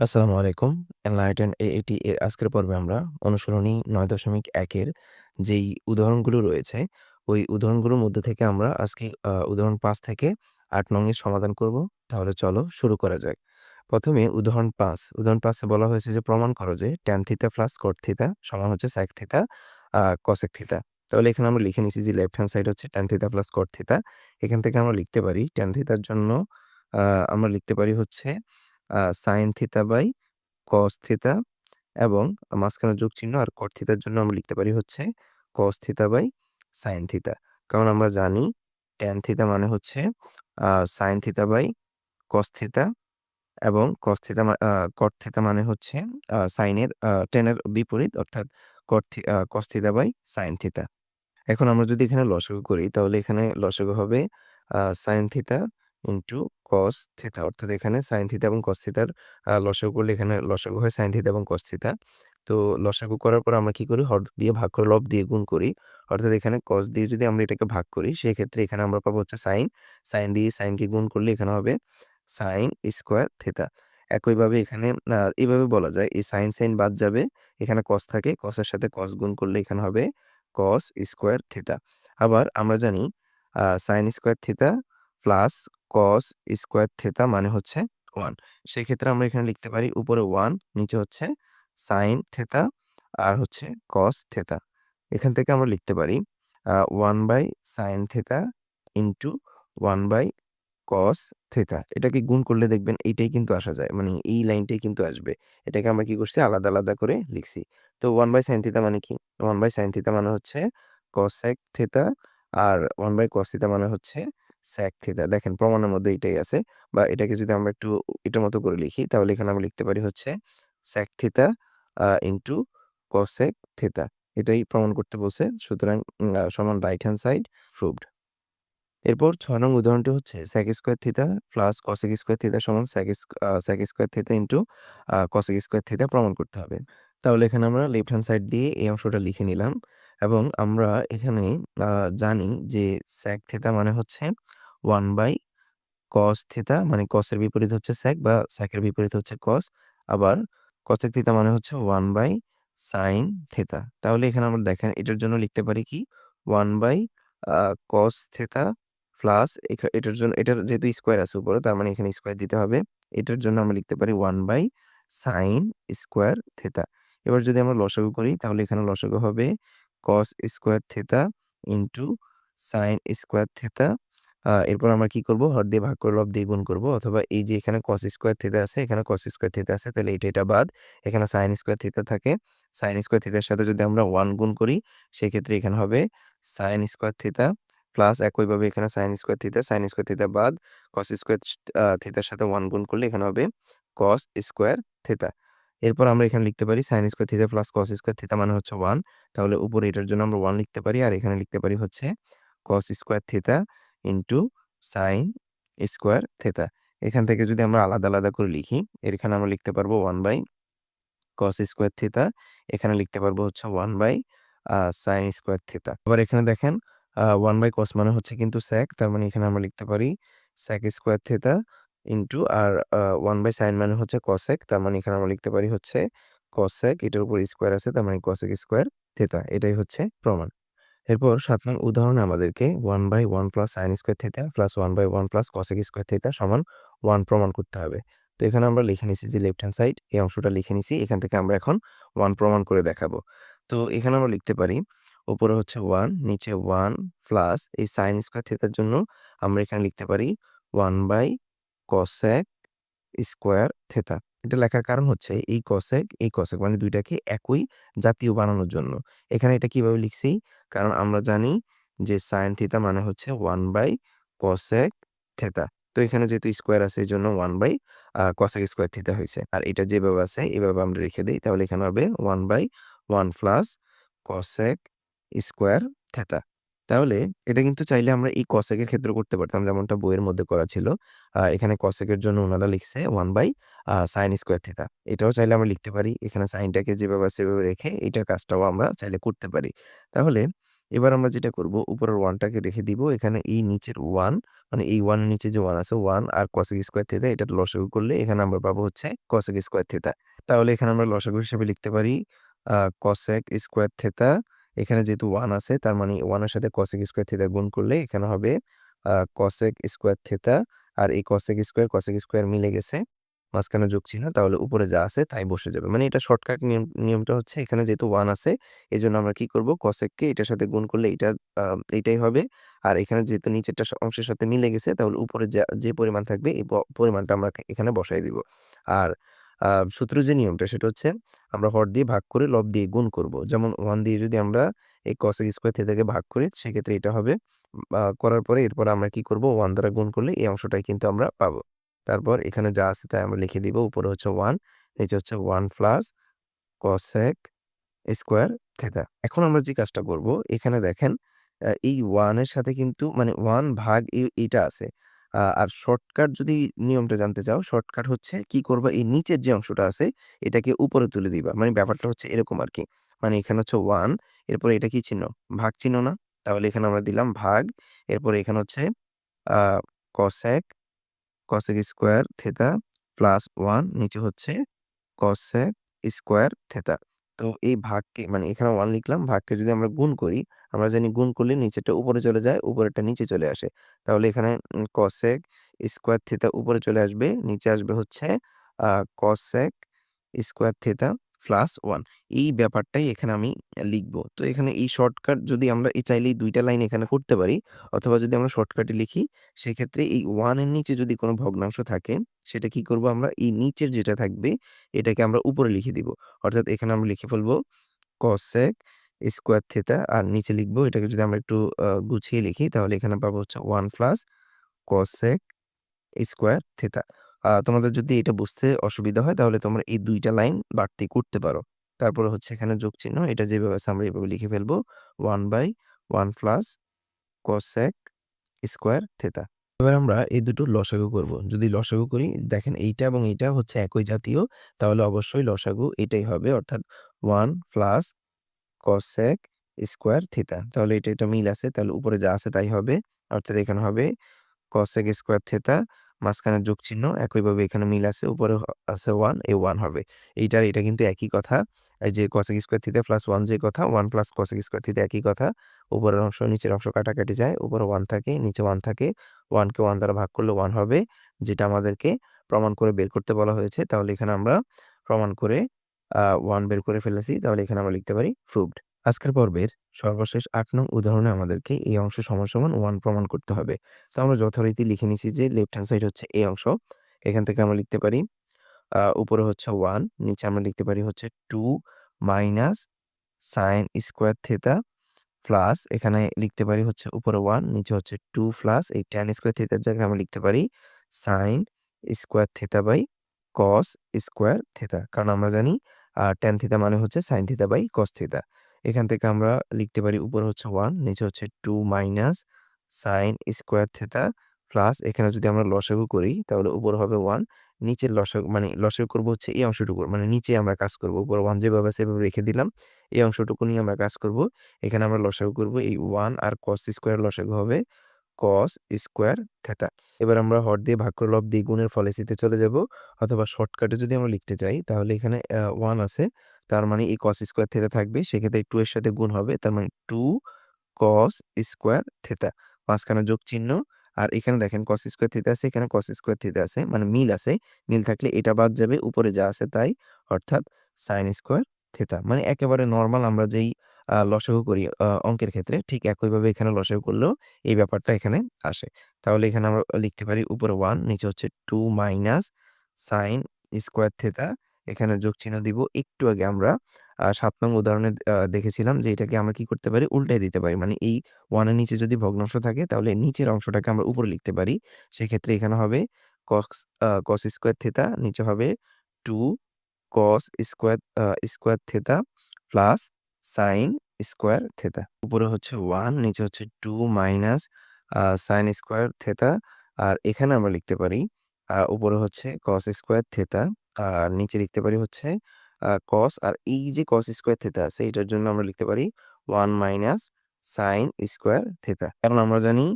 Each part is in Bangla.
আসসালামু আলাইকুম। এনলাইটেন এটি এর আজকের পর্বে আমরা অনুসরণী নয় দশমিক একের যেই উদাহরণগুলো রয়েছে, ওই উদাহরণগুলোর মধ্যে থেকে আমরা আজকে উদাহরণ ৫ থেকে আট নং এর সমাধান করব। তাহলে চলো শুরু করা যাক। প্রথমে উদাহরণ ৫। উদাহরণ ৫ এ বলা হয়েছে যে প্রমাণ করো যে tan theta plus cot theta সমান হচ্ছে থিটা আ cosec থিটা। তাহলে এখানে আমরা লিখে নিছি যে লেফট হ্যান্ড সাইড হচ্ছে tan theta plus cot theta. এখান থেকে আমরা লিখতে পারি tan থিটার জন্য আমরা লিখতে পারি হচ্ছে sin theta by cos theta এবং মাঝখানে যোগ চিহ্ন আর cot থিটার জন্য আমরা লিখতে পারি হচ্ছে cos theta by sin theta. কারণ আমরা জানি tan থিটা মানে হচ্ছে sin theta by cos theta এবং মা, আ cot থিটা মানে হচ্ছে সাইনের এর বিপরীত অর্থাৎ cot থি আ cos বাই sin থিটা। এখন আমরা যদি এখানে লসাগু করি তাহলে এখানে লসাগু হবে sin theta into cos theta অর্থাৎ এখানে sin থিটা এবং কস থিটার আ লসাগু করলে এখানে লসাগু হয় sin থিটা এবং কস থিটা। তো লসাগু করার পর আমরা কি করি হর দিয়ে ভাগ করে লব দিয়ে গুণ করি। অর্থাৎ এখানে cos দিয়ে যদি আমরা এটাকে ভাগ করি, সেক্ষেত্রে এখানে আমরা পাবো হচ্ছে সাইন সাইন দিয়ে sin কে গুণ করলে এখানে হবে সাইন স্কোয়ার থিটা। একইভাবে এখানে এইভাবে বলা যায়, এই সাইন সাইন বাদ যাবে। এখানে cos থাকে। কসের সাথে cos গুণ করলে এখানে হবে কস স্কোয়ার থিটা। আবার আমরা জানি sine square theta plus cos square theta মানে হচ্ছে 1 সেক্ষেত্রে আমরা এখানে লিখতে পারি উপরে ওয়ান নিচে হচ্ছে সাইন থেতা আর হচ্ছে কস থেতা এখান থেকে আমরা লিখতে পারি আ 1/sin theta into 1/cos theta. এটাকে গুণ করলে দেখবেন এইটাই কিন্তু আসা যায়। মানে এই লাইনটাই কিন্তু আসবে। এটাকে আমরা কি করছি আলাদা, আলাদা করে লিখছি। তো 1/sin থিটা মানে কি? 1/sin থিটা মানে হচ্ছে cosec থিটা আর 1/cos থিটা মানে হচ্ছে sec থিটা। দেখেন প্রমাণের মধ্যে এটাই আছে। বা এটাকে যদি আমরা একটু এটার মতো করে লিখি, তাহলে এখানে আমরা লিখতে পারি হচ্ছে থিটা আ ইনটু cosec থিটা। এটাই প্রমাণ করতে বলছে। সুতরাং সমান রাইট হ্যান্ড সাইড প্রুভড। এরপর ছয় নং উদাহরণটি হচ্ছে sec square theta plus cosec square theta সমান আ, sec square theta into cosec square theta প্রমাণ করতে হবে। তাহলে এখানে আমরা লেফট হ্যান্ড সাইড দিয়ে এই অংশটা লিখে নিলাম এবং আমরা এখানে জানি যে sec থিটা মানে হচ্ছে 1/cos থিটা মানে cos এর বিপরীত হচ্ছে sec বা sec এর বিপরীত হচ্ছে cos, আবার cosec থিটা মানে হচ্ছে 1/sin থিটা। তাহলে এখানে আমরা দেখেন, এটার জন্য লিখতে পারি কি 1 আ, cos থিটা প্লাস এটার জন্য, এটার যেহেতু স্কয়ার আছে উপরে, তার মানে এখানে স্কয়ার দিতে হবে। এটার জন্য আমরা লিখতে পারি 1/sin স্কয়ার থিটা। এবার যদি আমরা লসাগু করি, তাহলে এখানে লসাগু হবে cos square theta into sin square. আ এরপর আমরা কি করব? হর দিয়ে ভাগ করে লব দিয়ে গুণ করব অথবা এই যে এখানে cos স্কয়ার থিটা আছে, এখানে cos স্কয়ার থিটা আছে তাহলে এটা, এটা বাদ। এখানে sin স্কয়ার থিটা থাকে। sin স্কয়ার থিটার সাথে যদি আমরা 1 গুণ করি সেক্ষেত্রে এখানে হবে sin স্কয়ার থিটা প্লাস একইভাবে এখানে sin square theta, sin square theta বাদ cos স্কয়ার আ থিটার সাথে 1 গুণ করলে এখানে হবে cos স্কয়ার থিটা। এরপর আমরা এখানে লিখতে পারি sin square theta plus cos square theta মানে হচ্ছে ওয়ান তাহলে উপরে এটার জন্য আমরা ওয়ান লিখতে পারি আর এখানে লিখতে পারি হচ্ছে cos square theta into sine square theta. এখান থেকে যদি আমরা আলাদা, আলাদা করে লিখি এখানে আমরা লিখতে পারব one by cos square theta এখানে লিখতে পারব হচ্ছে one by sin square theta. আবার এখানে দেখেন আ 1/cos মানে হচ্ছে কিন্তু স্যাক তার মানে এখানে আমরা লিখতে পারি স্যাক স্কোয়ার থিটা ইনটু আর ওয়ান বাই সাইন মানে হচ্ছে cosec, তার মানে এখানে আমরা লিখতে পারি হচ্ছে cosec, এটার উপর স্কোয়ার আছে, তার মানে cosec স্কোয়ার থেতা এটাই হচ্ছে প্রমাণ। এরপর ৭ নং উদাহরণে আমাদেরকে 1/1 plus sine square theta plus 1/1 plus cosec square theta সমান ওয়ান প্রমাণ করতে হবে। তো এখানে আমরা লিখে নিছি যে লেফট হ্যান্ড সাইড এই অংশটা লিখে নিছি। এখান থেকে আমরা এখন ওয়ান প্রমাণ করে দেখাবো। তো এখানে আমরা লিখতে পারি, উপরে হচ্ছে ওয়ান নিচে ওয়ান প্লাস এই সাইন স্কোয়ার থেতার জন্য আমরা এখানে লিখতে পারি 1/cosec থেতা এটা লেখার কারণ হচ্ছে এই cosec, এই cosec মানে দুইটাকে একই জাতীয় বানানোর জন্য। এখানে এটা কীভাবে লিখছি? কারণ আমরা জানি যে sin থিতা মানে হচ্ছে 1/cosec থেতা তো এখানে যেহেতু স্কোয়ার আছে এই জন্য ওয়ান বাই আ স্কোয়ার থিতা হয়েছে আর এটা যেভাবে আছে এভাবে আমরা রেখে দিই তাহলে এখানে হবে 1/1 প্লাস cosec স্কোয়ার থিটা। তাহলে এটা কিন্তু চাইলে আমরা এই এর ক্ষেত্রেও করতে পারতাম যেমনটা বইয়ের মধ্যে করা ছিল। এখানে এর জন্য উনারা লিখছে 1 বাই sin স্কয়ার থিটা। এটাও চাইলে আমরা লিখতে পারি। এখানে সাইনটাকে যেভাবে সেভাবে রেখে এটার কাজটাও আমরা চাইলে করতে পারি। তাহলে এবার আমরা যেটা করব, উপরের 1 টাকে রেখে দিব। এখানে এই নিচের 1 মানে এই 1 এর নিচে যে 1 আছে 1 আর cosec স্কয়ার থিটা এটার লসাগু করলে এখানে আমরা পাবো হচ্ছে cosec স্কয়ার থিটা। তাহলে এখানে আমরা লসাগু হিসেবে লিখতে পারি cosec স্কয়ার থিটা এখানে যেহেতু ওয়ান আছে, তার মানে ওয়ানের সাথে cosec স্কোয়ার থিটা গুণ করলে এখানে হবে, আ স্কোয়ার থিটা আর এই cosec স্কোয়ার cosec স্কোয়ার মিলে গেছে। মাঝখানে যোগ চিহ্ন, তাহলে উপরে যা আছে তাই বসে যাবে। মানে এটা শর্টকাট নিয়ম, নিয়মটা হচ্ছে এখানে যেহেতু ওয়ান আছে এই জন্য আমরা কি করব, cosec কে এটার সাথে গুণ করলে এটা এইটাই হবে। আর এখানে যেহেতু নিচেরটা অংশের সাথে মিলে গেছে, তাহলে উপরে যা, যে পরিমাণ থাকবে, এই পরিমাণটা আমরা এখানে বসায় দিব। আর আ সূত্রের যে নিয়মটা সেটা হচ্ছে আমরা হর দিয়ে ভাগ করে লব দিয়ে গুণ করব। যেমন ওয়ান দিয়ে যদি আমরা এই cosec স্কয়ার থিটাকে ভাগ করি, সেক্ষেত্রে এটা হবে করার পরে এরপর আমরা কি করব ওয়ান দ্বারা গুণ করলে এই অংশটাই কিন্তু আমরা পাবো। তারপর এখানে যা আছে তাই আমরা লিখে দিব। উপরে হচ্ছে ওয়ান, নিচে হচ্ছে one plus cosec square theta. এখন আমরা যে কাজটা করব, এখানে দেখেন এই ওয়ানের সাথে কিন্তু মানে ওয়ান ভাগ এইটা আছে। আর শর্টকাট যদি নিয়মটা জানতে চাও, শর্টকাট হচ্ছে কি করবা এই নিচের যে অংশটা আছে, এটাকে উপরে তুলে দিবা। মানে ব্যাপারটা হচ্ছে এরকম আরকি। মানে এখানে হচ্ছে 1 এরপরে এটা কি চিহ্ন? ভাগ চিহ্ন না? তাহলে এখানে আমরা দিলাম ভাগ। এরপরে এখানে হচ্ছে cosec cosec square theta plus 1 নিচে হচ্ছে cosec স্কয়ার থিটা। তো এই ভাগকে মানে এখানে ওয়ান লিখলাম ভাগকে যদি আমরা গুণ করি আমরা জানি গুণ করলে নিচেরটা উপরে চলে যায়, উপরেরটা নিচে চলে আসে। তাহলে এখানে উম স্কোয়ার থেতা উপরে চলে আসবে। নিচে আসবে হচ্ছে আ স্কোয়ার থেতা প্লাস ওয়ান এই ব্যাপারটাই এখানে আমি লিখব। তো এখানে এই শর্টকাট যদি আমরা, এই চাইলেই ২ টা লাইন এখানে করতে পারি অথবা যদি আমরা শর্টকাটে লিখি, সেক্ষেত্রে এই ওয়ানের নিচে যদি কোনো ভগ্নাংশ থাকে, সেটা কি করব আমরা এই নিচের যেটা থাকবে, এটাকে আমরা উপরে লিখে দিব। অর্থাৎ এখানে আমরা লিখে ফেলব cosec স্কোয়ার থিটা আর নিচে লিখব, এটাকে যদি আমরা একটু গুছিয়ে লিখি, তাহলে এখানে পাবো হচ্ছে one plus cosec square theta. তোমাদের যদি এটা বুঝতে অসুবিধা হয় তাহলে তোমরা এই দুইটা লাইন বাড়তি করতে পারো। তারপরে হচ্ছে এখানে যোগ চিহ্ন এটা যেভাবে আছে আমরা এভাবে লিখে ফেলব one by one plus cosec square theta এবার আমরা এই দুটো লসাগু করব। যদি লসাগু করি দেখেন এইটা এবং এইটা হচ্ছে একই জাতীয় তাহলে অবশ্যই লসাগু এটাই হবে অর্থাৎ one plus cosec square theta. তাহলে এটা, এটা মিল আছে তাহলে উপরে যা আছে তাই হবে। অর্থাৎ এখানে হবে cosec স্কোয়ার থিটা মাঝখানে যোগ চিহ্ন একইভাবে এখানে মিল আছে, উপরে আছে 1 এই 1 হবে। এইটার, এটা কিন্তু একই কথা। যে cosec square theta plus one যে কথা one plus cosec square theta একই কথা। উপরের অংশ, নিচের অংশ কাটাকাটি যায়। উপরে ওয়ান থাকে, নিচে ওয়ান থাকে। ওয়ানকে ওয়ান দ্বারা ভাগ করলে ওয়ান হবে। যেটা আমাদেরকে প্রমাণ করে বের করতে বলা হয়েছে। তাহলে এখানে আমরা প্রমাণ করে ওয়ান বের করে ফেলেছি। তাহলে এখানে আমরা লিখতে পারি প্রুভড। আজকের পর্বের সর্বশেষ আট নং উদাহরণে আমাদেরকে এই অংশ সমান, সমান 1 প্রমাণ করতে হবে। তো আমরা যথারীতি লিখে নিছি যে লেফট হ্যান্ড সাইড হচ্ছে এই অংশ। এখান থেকে আমরা লিখতে পারি উপরে হচ্ছে ওয়ান নিচে আমরা লিখতে পারি হচ্ছে two minus sine square theta plus এখানে লিখতে পারি হচ্ছে উপরে ওয়ান নিচে হচ্ছে টু প্লাস এই tan স্কোয়ার থিটার জায়গায় আমরা লিখতে পারি sine square theta by cos square theta. কারণ আমরা জানি tan থিটা মানে হচ্ছে sine theta by cos theta. এখান থেকে আমরা লিখতে পারি উপরে হচ্ছে ওয়ান নিচে হচ্ছে two minus sine square theta plus এখানে যদি আমরা লসাগু করি, তাহলে উপরে হবে ওয়ান নিচের লসাগু মানে লসাগু করব হচ্ছে এই অংশটুকুর মানে নিচে আমরা কাজ করব। উপরে ওয়ান যেভাবে সেভাবে রেখে দিলাম। এই অংশটুকু নিয়ে আমরা কাজ করব। এখানে আমরা লসাগু করব, এই ওয়ান আর কস স্কোয়ার লসাগু হবে cos স্কয়ার থিটা। এবার আমরা হর দিয়ে ভাগ করে লব দিয়ে গুণের ফলাফলতে চলে যাব, অথবা শর্টকাটে যদি আমরা লিখতে চাই তাহলে এখানে 1 আছে তার মানে এই cos স্কয়ার থিটা থাকবে, সেক্ষেত্রে 2 এর সাথে গুণ হবে, তার মানে 2 cos স্কয়ার থিটা। মাঝখানে যোগ চিহ্ন, আর এখানে দেখেন cos স্কয়ার থিটা আছে, এখানে cos স্কয়ার থিটা আছে মানে মিল আছে। মিল থাকলে এটা বাদ যাবে, উপরে যা আছে তাই, অর্থাৎ sin স্কয়ার থিটা। মানে একেবারে নরমাল আমরা যেই লসাগু করি অঙ্কের ক্ষেত্রে ঠিক একইভাবে এখানে লসাগু করলেও এই ব্যাপারটা এখানে আসে। তাহলে এখানে আমরা লিখতে পারি উপরে ওয়ান নিচে হচ্ছে two minus sine square theta এখানে যোগ চিহ্ন দিব। একটু আগে আমরা ৭ নং উদাহরণে দেখেছিলাম যে এটাকে আমরা কি করতে পারি উল্টায় দিতে পারি। মানে এই ওয়ানের নিচে যদি ভগ্নাংশ থাকে, তাহলে নিচের অংশটাকে আমরা উপরে লিখতে পারি। সেক্ষেত্রে এখানে হবে cos কস স্কোয়ার থিটা নিচে হবে 2 cos square square theta plus sin square theta উপরে হচ্ছে ওয়ান নিচে হচ্ছে two minus sin square theta আর এখানে আমরা লিখতে পারি উপরে হচ্ছে কস স্কোয়ার থেতা আর নিচে লিখতে পারি হচ্ছে কস আর এই যে কস স্কোয়ার থেতা আছে, এটার জন্য আমরা লিখতে পারি one minus sine square theta কারণ আমরা জানি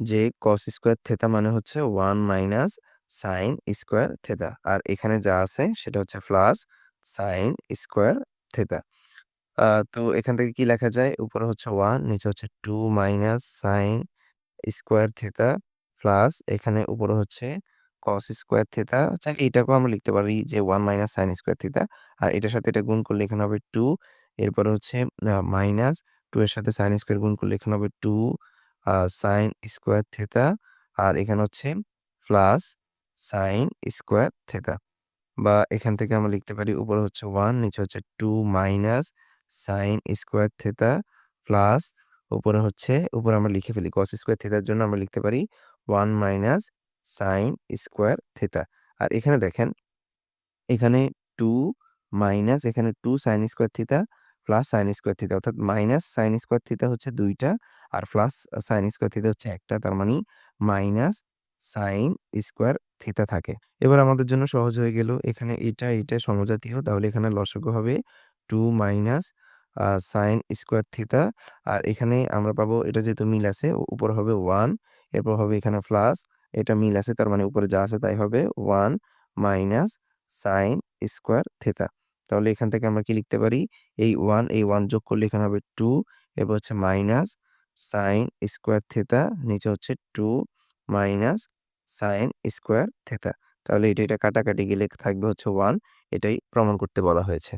যে কস স্কোয়ার থেতা মানে হচ্ছে one minus sine square theta আর এখানে যা আছে, সেটা হচ্ছে প্লাস সাইন স্কোয়ার থিটা। তো এখান থেকে কি লেখা যায়? উপরে হচ্ছে 1 নিচে হচ্ছে 2 minus sine square theta plus এখানে উপরে হচ্ছে কস স্কোয়ার থিটা। চাইলে এটাকেও আমরা লিখতে পারি যে 1 মাইনাস সাইন স্কোয়ার থিটা। আর এটার সাথে এটা গুণ করলে এখানে হবে 2 এরপরে হচ্ছে মাইনাস 2 এর সাথে সাইন স্কোয়ার গুণ করলে এখানে হবে 2 আ সাইন স্কোয়ার থিটা। আর এখানে হচ্ছে প্লাস সাইন স্কোয়ার থিটা। বা এখান থেকে আমরা লিখতে পারি উপরে হচ্ছে 1 নিচে হচ্ছে 2 minus sine square theta plus উপরে হচ্ছে উপরে আমরা লিখে ফেলি কস স্কোয়ার থিটার জন্য আমরা লিখতে পারি one minus sine square theta. আর এখানে দেখেন এখানে টু মাইনাস এখানে two sine square theta plus sine square theta অর্থাৎ মাইনাস সাইন স্কোয়ার থিতা হচ্ছে দুইটা আর প্লাস সাইন স্কোয়ার থিটা হচ্ছে একটা তার মানে মাইনাস সাইন স্কোয়ার থিতা থাকে। এবার আমাদের জন্য সহজ হয়ে গেল। এখানে এটা, এটা সমজাতীয় তাহলে এখানে লসাগু হবে 2 মাইনাস সাইন স্কোয়ার থিটা। আর এখানে আমরা পাবো এটা যেহেতু মিল আছে উপরে হবে 1 এরপর হবে এখানে প্লাস এটা মিল আছে তার মানে উপরে যা আছে তাই হবে 1 মাইনাস সাইন স্কোয়ার থিটা। তাহলে এখান থেকে আমরা কি লিখতে পারি? এই 1 এই 1 যোগ করলে এখানে হবে 2 এরপর হচ্ছে মাইনাস সাইন স্কোয়ার থিটা নিচে হচ্ছে 2 মাইনাস সাইন স্কোয়ার থিটা। তাহলে এটা, এটা কাটাকাটি গেলে থাকবে হচ্ছে 1 এটাই প্রমাণ করতে বলা হয়েছে।